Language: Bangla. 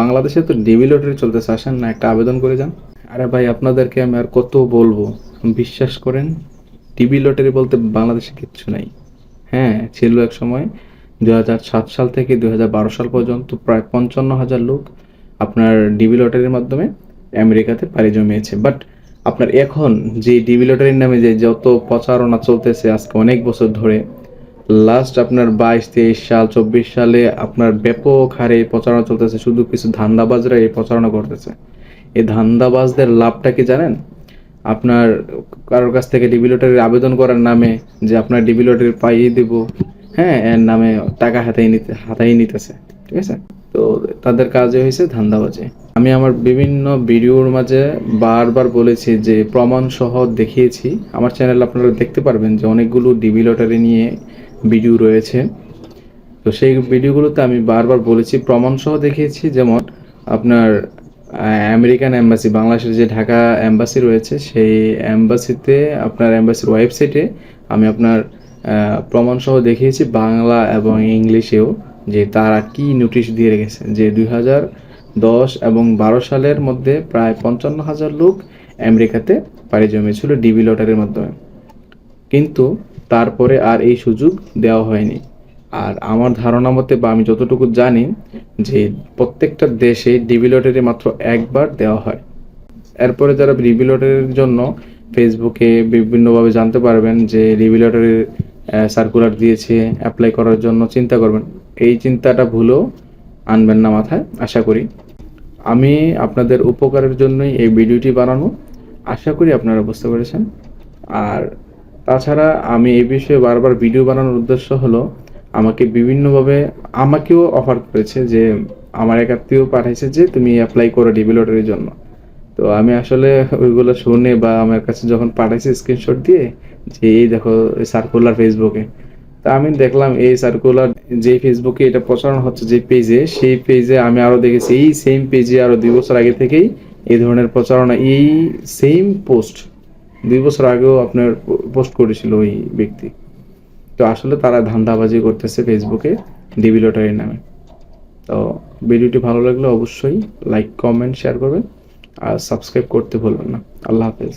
বাংলাদেশে তো ডিবি লটারি চলতেছে, আসেন না, একটা আবেদন করে যান। আরে ভাই, আপনাদেরকে আমি আর কত বলব? বিশ্বাস করেন ডিবি লটারি বলতে বাংলাদেশে কিচ্ছু নাই। হ্যাঁ ছিল এক সময় দু সাল থেকে দুই হাজার বারো সাল পর্যন্ত প্রায় পঞ্চান্ন হাজার লোক আপনার ডিবি লটারির মাধ্যমে আমেরিকাতে পাড়ি জমিয়েছে। বাট আপনার এখন যে ডিবি লটারির নামে যে যত প্রচারণা চলতেছে, আজকে অনেক বছর ধরে লাস্ট আপনার বাইশ, তেইশ সাল, চব্বিশ সালে আপনার ব্যাপক হারে প্রচারণা চলতেছে, শুধু কিছু ধান্দাবাজরা এই প্রচারণা করতেছে। এই ধান্দাবাজদের লাভটা কি জানেন? আপনার কারোর কাছ থেকে ডিবি লটারির আবেদন করার নামে যে আপনার ডিবি লটারি পাইয়ে দিব হ্যাঁ এর নামে টাকা হাতাই নিতে হাতাই নিতেছে, ঠিক আছে? তো তাদের কাজে হয়েছে ধান্দাবাজি। আমি আমার বিভিন্ন ভিডিওর মাঝে বারবার বলেছি যে প্রমাণ সহ দেখিয়েছি। আমার চ্যানেল আপনারা দেখতে পারবেন যে অনেকগুলো ডিবি লটারি নিয়ে ভিডিও রয়েছে। তো সেই ভিডিওগুলোতে আমি বারবার বলেছি প্রমাণ সহ দেখিয়েছি যেমন আপনার আমেরিকান এম্বাসি বাংলাদেশের যে ঢাকা এম্বাসি রয়েছে সেই এম্বাসিতে আপনার এম্বাসির ওয়েবসাইটে আমি আপনার আহ, প্রমাণ সহ দেখিয়েছি বাংলা এবং ইংলিশেও যে তারা কি নোটিশ দিয়ে রেখেছে। যে দুই হাজার দশ এবং বারো সালের মধ্যে প্রায় পঞ্চান্ন হাজার লোক আমেরিকাতে পাড়ি জমিয়েছিল ডিবি লটারির মাধ্যমে। কিন্তু তারপরে আর এই সুযোগ দেওয়া হয়নি। আর আমার ধারণা মতে বা আমি যতটুকু জানি যে প্রত্যেকটা দেশে ডিবি লটারি মাত্র একবার দেওয়া হয়। এরপরে যারা ডিবি লটারির জন্য ফেসবুকে বিভিন্নভাবে জানতে পারবেন যে ডিবি লটারির সার্কুলার দিয়েছে অ্যাপ্লাই করার জন্য চিন্তা করবেন। এই চিন্তাটা ভুলেও আনবেন না মাথায়, আশা করি। আমি আপনাদের উপকারের জন্যই এই ভিডিওটি বানানো। আশা করি আপনারা বুঝতে পেরেছেন। আর তাছাড়া আমি এই বিষয়ে বারবার ভিডিও বানানোর উদ্দেশ্য হলো, আমাকে বিভিন্নভাবে, আমাকেও অফার করেছে যে, আমার এক আত্মীয় পাঠাইছে যে, তুমি অ্যাপ্লাই করো ডিবি জন্য। তো আমি আসলে ওইগুলো শুনে বা আমার কাছে যখন পাঠাইছে স্ক্রিনশট দিয়ে, যে এই দেখো সার্কুলার ফেসবুকে তা আমি দেখলাম এই সার্কুলার যে ফেসবুকে এটা প্রচারণ হচ্ছে যে পেজে সেই পেজে আমি আরও দেখেছি, এই সেম পেজে আরও দুই বছর আগে থেকেই এই ধরনের প্রচারণা, এই সেম পোস্ট দুই বছর আগেও আপনার পোস্ট করেছিল ওই ব্যক্তি। তো আসলে তারা ধান্দাবাজি করতেছে ফেসবুকে ডিবি লটারির নামে। তো ভিডিওটি ভালো লাগলে অবশ্যই লাইক কমেন্ট শেয়ার করবেন। আর সাবস্ক্রাইব করতে ভুলবেন না। আল্লাহ হাফেজ।